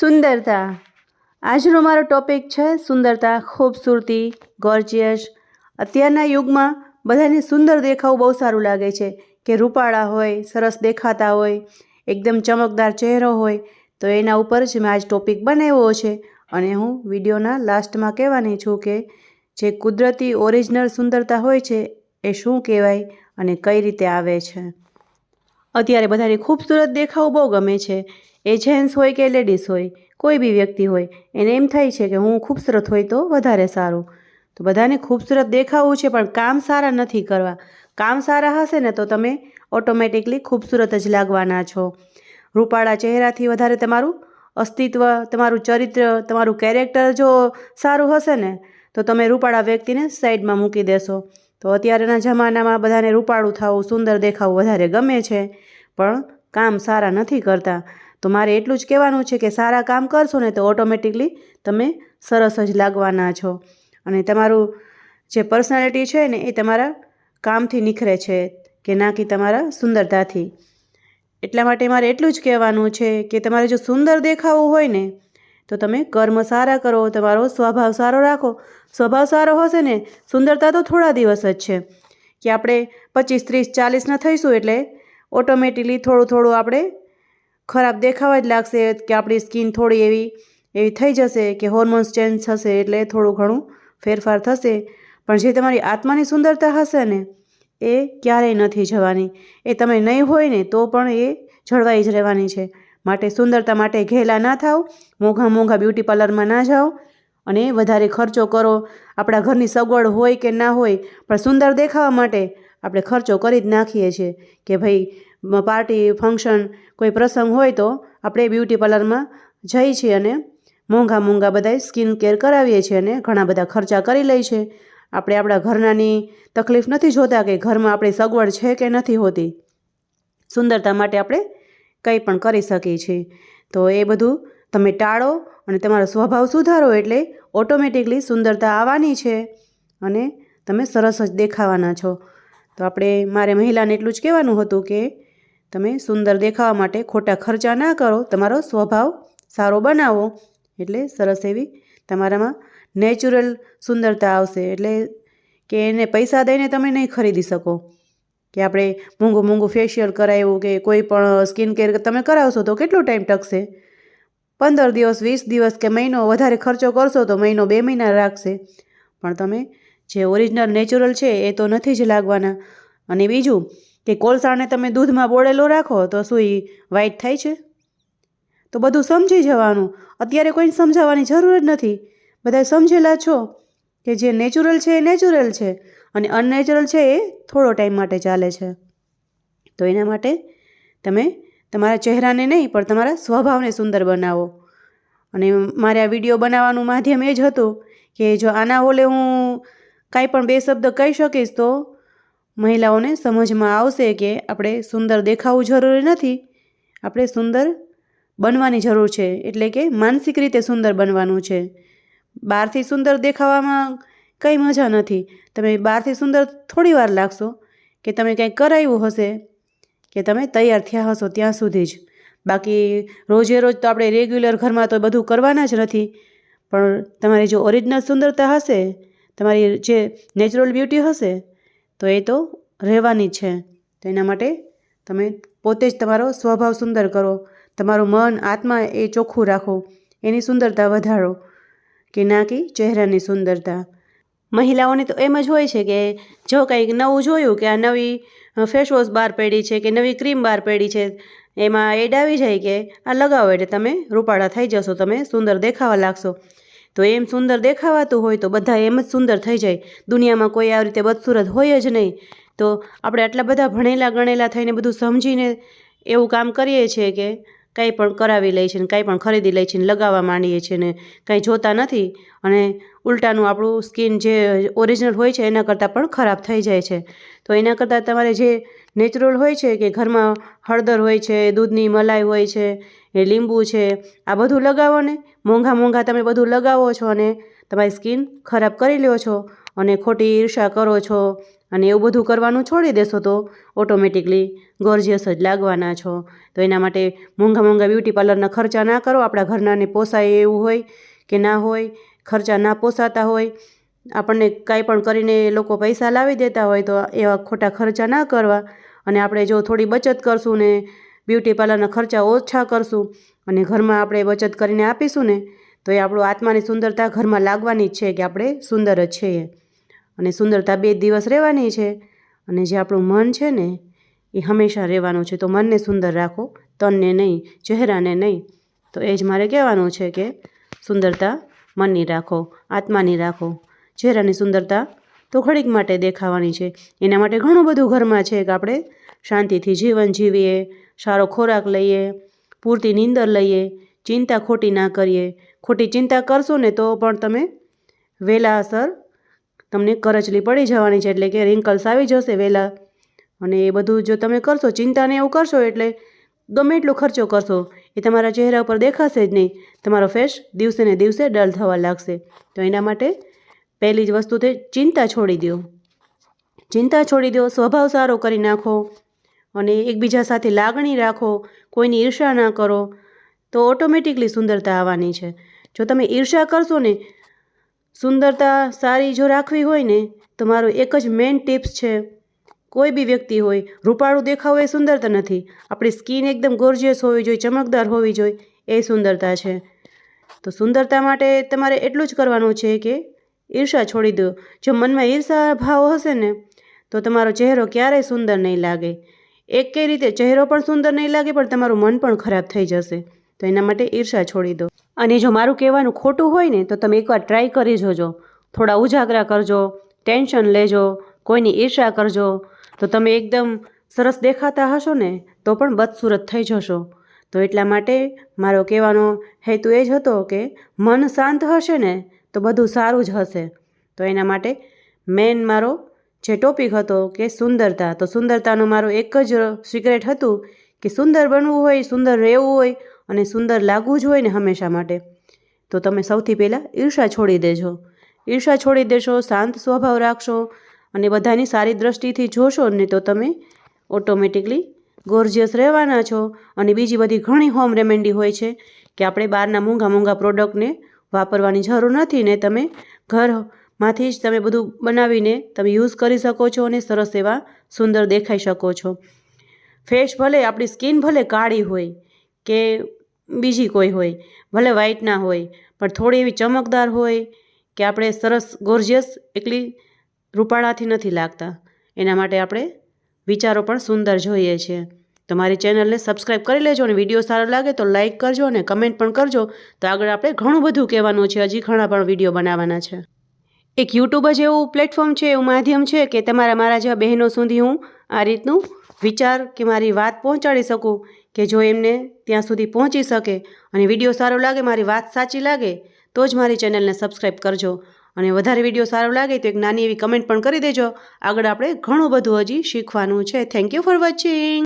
સુંદરતા. આજનો મારો ટોપિક છે સુંદરતા, ખૂબસૂરતી ગોર્જિયસ અત્યારના યુગમાં બધાને સુંદર દેખાવું બહુ સારું લાગે છે કે રૂપાળા હોય, સરસ દેખાતા હોય, એકદમ ચમકદાર ચહેરો હોય. તો એના ઉપર જ મેં આજ ટોપિક બનાવ્યો છે અને હું વિડીયોના લાસ્ટમાં કહેવાની છું કે જે કુદરતી ઓરિજિનલ સુંદરતા હોય છે એ શું કહેવાય અને કઈ રીતે આવે છે. અત્યારે બધાને ખૂબસૂરત દેખાવું બહુ ગમે છે એ જેન્ટ્સ હોય કે લેડીઝ હોય, કોઈ બી વ્યક્તિ હોય, એને એમ થાય છે કે હું ખૂબસૂરત હોય તો વધારે સારું. તો બધાને ખૂબસૂરત દેખાવું છે, પણ કામ સારા નથી કરવા. કામ સારા હશે ને તો તમે ઓટોમેટિકલી ખૂબસૂરત જ લાગવાના છો. રૂપાળા ચહેરાથી વધારે તમારું અસ્તિત્વ, તમારું ચરિત્ર, તમારું કેરેક્ટર જો સારું હશે ને, તો તમે રૂપાળા વ્યક્તિને સાઈડમાં મૂકી દેશો. તો અત્યારના જમાનામાં બધાને રૂપાળું થવું, સુંદર દેખાવું વધારે ગમે છે, પણ કામ સારા નથી કરતા. તો મારે એટલું જ કહેવાનું છે કે સારા કામ કરશો ને તો ઓટોમેટિકલી તમે સરસ જ લાગવાના છો. અને તમારું જે પર્સનાલિટી છે ને એ તમારા કામથી નિખરે છે કે ના કે તમારા સુંદરતાથી. એટલા માટે મારે એટલું જ કહેવાનું છે કે તમારે જો સુંદર દેખાવું હોય ને, તો તમે કર્મ સારા કરો, તમારો સ્વભાવ સારો રાખો. સ્વભાવ સારો હશે ને, સુંદરતા તો થોડા દિવસ જ છે. કે આપણે પચીસ, ત્રીસ, ચાલીસના થઈશું એટલે ઓટોમેટિકલી થોડું થોડું આપણે ખરાબ દેખાવા જ લાગશે કે આપણી સ્કિન થોડી એવી એવી થઈ જશે કે હોર્મોન્સ ચેન્જ થશે એટલે થોડું ઘણું ફેરફાર થશે. પણ જે તમારી આત્માની સુંદરતા હશે ને, એ ક્યારેય નથી જવાની. એ તમે નહીં હોય ને, તો પણ એ જળવાઈ જ રહેવાની છે. માટે સુંદરતા માટે ઘેલા ના થાવ, મોંઘા મોંઘા બ્યુટી પાર્લરમાં ના જાઓ અને વધારે ખર્ચો કરો. આપણા ઘરની સગવડ હોય કે ના હોય, પણ સુંદર દેખાવા માટે આપણે ખર્ચો કરી જ નાખીએ છીએ કે ભાઈ પાર્ટી, ફંક્શન, કોઈ પ્રસંગ હોય તો આપણે બ્યુટી પાર્લરમાં જઈ છીએ અને મોંઘા મોંઘા બધાય સ્કિન કેર કરાવીએ છીએ અને ઘણા બધા ખર્ચા કરી લઈએ છીએ આપણે આપણા ઘરનાની તકલીફ નથી જોતા કે ઘરમાં આપણી સગવડ છે કે નથી હોતી. સુંદરતા માટે આપણે કંઈ પણ કરી શકીએ છીએ. તો એ બધું તમે ટાળો અને તમારો સ્વભાવ સુધારો એટલે ઓટોમેટિકલી સુંદરતા આવવાની છે અને તમે સરસ જ દેખાવાના છો. તો આપણે મારે મહિલાને એટલું જ કહેવાનું હતું કે તમે સુંદર દેખાવા માટે ખોટા ખર્ચા ના કરો, તમારો સ્વભાવ સારો બનાવો. એટલે સરસ એવી તમારામાં નેચરલ સુંદરતા આવશે. એટલે કે એને પૈસા દઈને તમે નહીં ખરીદી શકો. કે આપણે મોંઘું મોંઘું ફેશિયલ કરાવ્યું કે કોઈ પણ સ્કિન કેર તમે કરાવશો તો કેટલો ટાઈમ ટકશે? પંદર દિવસ, વીસ દિવસ કે મહિનો વધારે ખર્ચો કરશો તો મહિનો બે મહિના રાખશે. પણ તમે જે ઓરિજિનલ નેચરલ છે એ તો નથી જ લાગવાના. અને બીજું કે કોલસાને તમે દૂધમાં બોળેલો રાખો તો શું એ વ્હાઈટ થાય છે? તો બધું સમજી જવાનું. અત્યારે કોઈને સમજાવવાની જરૂર જ નથી. બધા સમજેલા છો કે જે નેચરલ છે એ નેચરલ છે અને અનનેચરલ છે એ થોડો ટાઈમ માટે ચાલે છે. તો એના માટે તમે તમારા ચહેરાને નહીં, પણ તમારા સ્વભાવને સુંદર બનાવો. અને મારે આ વીડિયો બનાવવાનું માધ્યમ એ જ હતું કે જો આના ઓલે હું કાંઈ પણ બે શબ્દ કહી શકીશ તો મહિલાઓને સમજમાં આવશે કે આપણે સુંદર દેખાવું જરૂરી નથી. આપણે સુંદર બનવાની જરૂર છે, એટલે કે માનસિક રીતે સુંદર બનવાનું છે. બહારથી સુંદર દેખાવામાં કંઈ મજા નથી. તમે બહારથી સુંદર થોડી વાર લાગશો કે તમે કંઈક કરાવ્યું હશે, કે તમે તૈયાર થયા હશો ત્યાં સુધી જ. બાકી રોજે રોજ તો આપણે રેગ્યુલર ઘરમાં તો બધું કરવાના જ નથી. પણ તમારી જો ઓરિજિનલ સુંદરતા હશે, તમારી જે નેચરલ બ્યુટી હશે તો એ તો રહેવાની છે. તો એના માટે તમે પોતે જ તમારો સ્વભાવ સુંદર કરો. તમારું મન, આત્મા એ ચોખ્ખું રાખો. એની સુંદરતા વધારો. કે ના કે ચહેરાની સુંદરતા. મહિલાઓને તો એમ જ હોય છે કે જો કંઈક નવું જોયું કે આ નવી ફેસવોશ બહાર પડી છે કે નવી ક્રીમ બહાર પડી છે, એમાં એડ આવી જાય કે આ લગાવો એટલે તમે રૂપાળા થઈ જશો, તમે સુંદર દેખાવા લાગશો. તો એમ સુંદર દેખાવાતું હોય તો બધા એમ જ સુંદર થઈ જાય. દુનિયામાં કોઈ આવી રીતે બદસુરત હોય જ નહીં. તો આપણે આટલા બધા ભણેલા ગણેલા થઈને બધું સમજીને એવું કામ કરીએ છીએ કે કંઈ પણ કરાવી લઈએ છીએ ને કાંઈ પણ ખરીદી લઈએ છીએ ને લગાવવા માંડીએ છીએ ને કાંઈ જોતા નથી. અને ઉલટાનું આપણું સ્કિન જે ઓરિજિનલ હોય છે એના કરતાં પણ ખરાબ થઈ જાય છે. તો એના કરતાં તમારે જે નેચરલ હોય છે કે ઘરમાં હળદર હોય છે, દૂધની મલાઈ હોય છે લીંબુ છે, આ બધું લગાવો ને. મોંઘા મોંઘા તમે બધું લગાવો છો અને તમારી સ્કિન ખરાબ કરી લ્યો છો અને ખોટી ઈર્ષા કરો છો અને એવું બધું કરવાનું છોડી દેશો તો ઓટોમેટિકલી ગોર્જિયસ જ લાગવાના છો. તો એના માટે મોંઘા મોંઘા બ્યુટી પાર્લરના ખર્ચા ના કરો. આપણા ઘરનાને પોસાય એવું હોય કે ના હોય, ખર્ચા ના પોસાતા હોય. આપણને કાંઈ પણ કરીને લોકો પૈસા લાવી દેતા હોય તો એવા ખોટા ખર્ચા ના કરવા. અને આપણે જો થોડી બચત કરશું ને બ્યુટી પાર્લરના ખર્ચા ઓછા કરશું અને ઘરમાં આપણે બચત કરીને આપીશું ને, તો એ આપણું આત્માની સુંદરતા ઘરમાં લાગવાની જ છે કે આપણે સુંદર જ છીએ. અને સુંદરતા બે દિવસ રહેવાની છે અને જે આપણું મન છે ને, એ હંમેશા રહેવાનું છે. તો મનને સુંદર રાખો, તનને નહીં, ચહેરાને નહીં. તો એ જ મારે કહેવાનું છે કે સુંદરતા મનની રાખો, આત્માની રાખો. ચહેરાની સુંદરતા તો ઘડીક માટે દેખાવાની છે. એના માટે ઘણું બધું ઘરમાં છે કે આપણે શાંતિથી જીવન જીવીએ, સારો ખોરાક લઈએ, પૂરતી નીંદર લઈએ, ચિંતા ખોટી ના કરીએ. ખોટી ચિંતા કરશો ને તો પણ તમે વહેલા અસર તમને કરચલી પડી જવાની છે એટલે કે રિંકલ્સ આવી જશે વહેલા અને એ બધું જો તમે કરશો, ચિંતાને એવું કરશો એટલે ગમે એટલો ખર્ચો કરશો, એ તમારા ચહેરા ઉપર દેખાશે જ નહીં. તમારો ફેસ દિવસે ને દિવસે ડલ થવા લાગશે. તો એના માટે પહેલી જ વસ્તુ છે ચિંતા છોડી દો. ચિંતા છોડી દો, સ્વભાવ સારો કરી નાખો. અને એકબીજા સાથે લાગણી રાખો, કોઈની ઈર્ષા ના કરો, તો ઓટોમેટિકલી સુંદરતા આવવાની છે. જો તમે ઈર્ષા કરશો ને, સુંદરતા સારી જો રાખવી હોય ને, તો મારો એક જ મેઇન ટિપ્સ છે, કોઈ બી વ્યક્તિ હોય, રૂપાળું દેખાવું એ સુંદરતા નથી. આપણી સ્કિન એકદમ ગોર્જિયસ હોવી જોઈએ, ચમકદાર હોવી જોઈએ, એ સુંદરતા છે. તો સુંદરતા માટે તમારે એટલું જ કરવાનું છે કે, ઈર્ષા છોડી દો. જો મનમાં ઈર્ષા ભાવ હશે ને, તો તમારો ચહેરો ક્યારેય સુંદર નહીં લાગે. એક કઈ રીતે? ચહેરો પણ સુંદર નહીં લાગે, પણ તમારું મન પણ ખરાબ થઈ જશે. તો એના માટે ઈર્ષા છોડી દો. અને જો મારું કહેવાનું ખોટું હોય ને, તો તમે એકવાર ટ્રાય કરી જોજો. થોડા ઉજાગરા કરજો ટેન્શન લેજો, કોઈની ઈર્ષા કરજો. તો તમે એકદમ સરસ દેખાતા હશો ને, તો પણ બદસુરત થઈ જશો. તો એટલા માટે મારો કહેવાનો હેતુ એ જ હતો કે, મન શાંત હશે ને, તો બધું સારું જ હશે. તો એના માટે મેન મારો જે ટોપિક હતો કે સુંદરતા, તો સુંદરતાનું મારું એક જ સિક્રેટ હતું કે સુંદર બનવું હોય, સુંદર રહેવું હોય અને સુંદર લાગવું જ હોય ને હંમેશા માટે. તો તમે સૌથી પહેલાં ઈર્ષા છોડી દેજો. ઈર્ષા છોડી દેશો, શાંત સ્વભાવ રાખશો અને બધાની સારી દ્રષ્ટિથી જોશો ને તો તમે ઓટોમેટિકલી ગોર્જિયસ રહેવાના છો. અને બીજી બધી ઘણી હોમ રેમેડી હોય છે કે આપણે બહારના મોંઘા મોંઘા પ્રોડક્ટને વાપરવાની જરૂર નથી ને તમે ઘરમાંથી જ તમે બધું બનાવીને તમે યુઝ કરી શકો છો અને સરસ એવા સુંદર દેખાઈ શકો છો. ફેસ ભલે આપણી સ્કિન ભલે કાળી હોય કે બીજી કોઈ હોય, ભલે વ્હાઇટ ના હોય, પણ થોડી એવી ચમકદાર હોય કે આપણે સરસ ગોર્જિયસ એટલી રૂપાળાથી નથી લાગતા. એના માટે આપણે વિચારો પણ સુંદર જોઈએ છે. તો મારી ચેનલને સબસ્ક્રાઇબ કરી લેજો અને વીડિયો સારો લાગે તો લાઇક કરજો અને કમેન્ટ પણ કરજો. તો આગળ આપણે ઘણું બધું કહેવાનું છે. હજી ઘણા પણ વીડિયો બનાવવાના છે. એક યુટ્યુબ જ એવું પ્લેટફોર્મ છે, એવું માધ્યમ છે કે તમારા, મારા જેવા બહેનો સુધી હું આ રીતનું વિચાર કે મારી વાત પહોંચાડી શકું કે જો એમને ત્યાં સુધી પહોંચી શકે અને વીડિયો સારો લાગે, મારી વાત સાચી લાગે, તો જ મારી ચેનલને સબસ્ક્રાઈબ કરજો. અને વધારે વીડિયો સારો લાગે તો એક નાની એવી કમેન્ટ પણ કરી દેજો. આગળ આપણે ઘણું બધું હજી શીખવાનું છે. Thank you for watching